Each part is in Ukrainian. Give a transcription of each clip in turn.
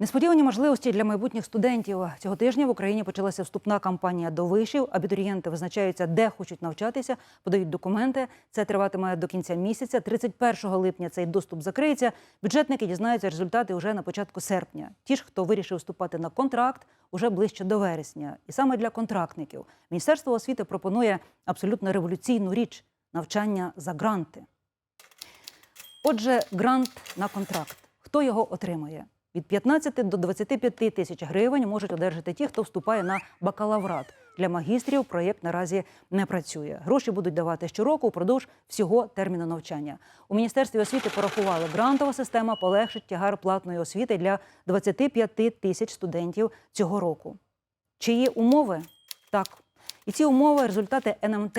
Несподівані можливості для майбутніх студентів цього тижня в Україні почалася вступна кампанія до вишів. Абітурієнти визначаються, де хочуть навчатися, подають документи. Це триватиме до кінця місяця. 31 липня цей доступ закриється. Бюджетники дізнаються результати вже на початку серпня. Ті ж, хто вирішив вступати на контракт, уже ближче до вересня. І саме для контрактників Міністерство освіти пропонує абсолютно революційну річ навчання за гранти. Отже, грант на контракт. Хто його отримує? Від 15 до 25 тисяч гривень можуть одержати ті, хто вступає на бакалаврат. Для магістрів проєкт наразі не працює. Гроші будуть давати щороку впродовж всього терміну навчання. У міністерстві освіти порахували, грантова система полегшить тягар платної освіти для 25 тисяч студентів цього року. Чи є умови? Так. І ці умови результати НМТ.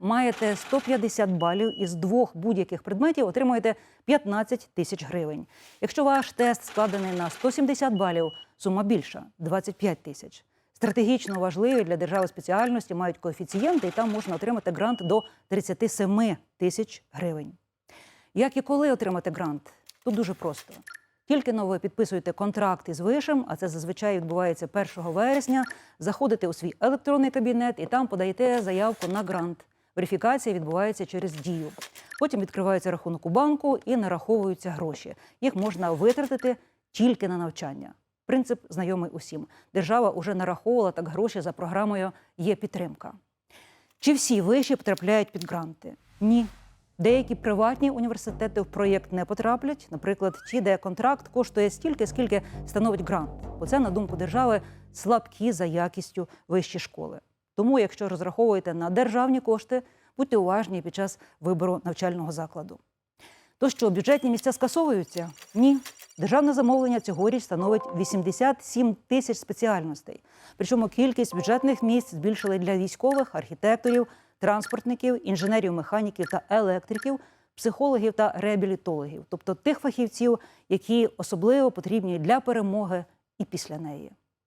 Маєте 150 балів із двох будь-яких предметів, отримуєте 15 тисяч гривень. Якщо ваш тест складений на 170 балів, сума більша 25 тисяч. Стратегічно важливі для держави спеціальності мають коефіцієнти, і там можна отримати грант до 37 тисяч гривень. Як і коли отримати грант? Тут дуже просто. Тільки но ви підписуєте контракт із вишем, а це зазвичай відбувається 1 вересня. Заходите у свій електронний кабінет і там подаєте заявку на грант. Верифікація відбувається через дію. Потім відкривається рахунок у банку і нараховуються гроші. Їх можна витратити тільки на навчання. Принцип знайомий усім. Держава вже нараховувала так гроші за програмою Є підтримка. Чи всі виші потрапляють під гранти? Ні. Деякі приватні університети в проєкт не потраплять, наприклад, ті, де контракт коштує стільки, скільки становить грант. Бо це, на думку держави, слабкі за якістю вищі школи. Тому, якщо розраховуєте на державні кошти, будьте уважні під час вибору навчального закладу. То що, бюджетні місця скасовуються? Ні. Державне замовлення цьогоріч становить 87 тисяч спеціальностей. Причому кількість бюджетних місць збільшили для військових, архітекторів, транспортників, інженерів, механіків та електриків, психологів та реабілітологів, тобто тих фахівців, які особливо потрібні для перемоги і після неї.